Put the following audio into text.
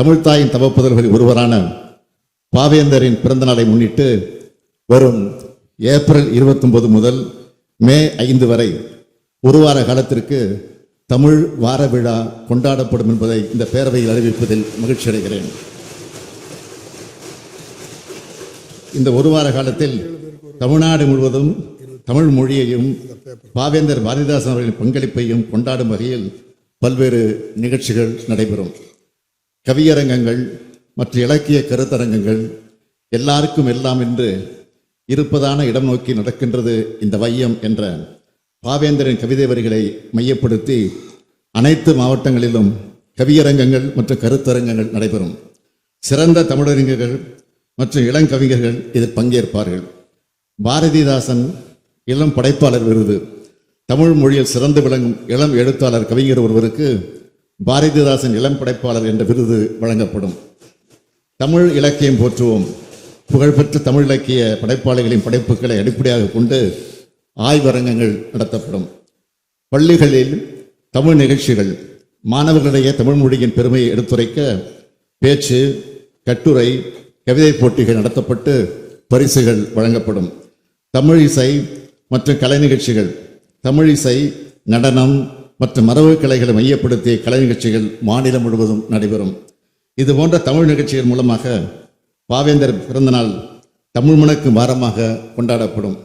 தமிழ்த்தாயின் தவப்புதல்களில் ஒருவரான பாவேந்தரின் பிறந்த நாளை முன்னிட்டு வரும் ஏப்ரல் 29 முதல் மே ஐந்து வரை ஒரு வார காலத்திற்கு தமிழ் வார விழா கொண்டாடப்படும் என்பதை இந்த பேரவையில் அறிவிப்பதில் மகிழ்ச்சி அடைகிறேன். இந்த ஒரு வார காலத்தில் தமிழ்நாடு முழுவதும் தமிழ் மொழியையும் பாவேந்தர் பாரதிதாசன் அவர்களின் பங்களிப்பையும் கொண்டாடும் வகையில் பல்வேறு நிகழ்ச்சிகள் நடைபெறும். கவியரங்கங்கள் மற்ற இலக்கிய கருத்தரங்கங்கள் எல்லாருக்கும் எல்லாம் என்று இருப்பதான இடம் நோக்கி நடக்கின்றது இந்த வையம் என்ற பாவேந்தரின் கவிதை வரிகளை மையப்படுத்தி அனைத்து மாவட்டங்களிலும் கவியரங்கங்கள் மற்றும் கருத்தரங்கங்கள் நடைபெறும். சிறந்த தமிழறிஞர்கள் மற்றும் இளங்கவிஞர்கள் இதில் பங்கேற்பார்கள். பாரதிதாசன் இளம் படைப்பாளர் விருது தமிழ் மொழியில் சிறந்து விளங்கும் இளம் எழுத்தாளர் கவிஞர் ஒருவருக்கு பாரதிதாசன் இளம் படைப்பாளர் என்ற விருது வழங்கப்படும். தமிழ் இலக்கியம் போற்றுவோம். புகழ்பெற்ற தமிழ் இலக்கிய படைப்பாளிகளின் படைப்புகளை அடிப்படையாக கொண்டு ஆய்வரங்கங்கள் நடத்தப்படும். பள்ளிகளில் தமிழ் நிகழ்ச்சிகள் மாணவர்களிடையே தமிழ் மொழியின் பெருமையை எடுத்துரைக்க பேச்சு கட்டுரை கவிதை போட்டிகள் நடத்தப்பட்டு பரிசுகள் வழங்கப்படும். தமிழ் இசை மற்றும் கலை நிகழ்ச்சிகள் தமிழ் இசை நடனம் மற்ற மரபு கலைகளை மையப்படுத்திய கலை நிகழ்ச்சிகள் மாநிலம் முழுவதும் நடைபெறும். இது போன்ற தமிழ் நிகழ்ச்சிகள் மூலமாக பாவேந்தர் பிறந்தநாள் தமிழ் மணக்கு வாரமாக கொண்டாடப்படும்.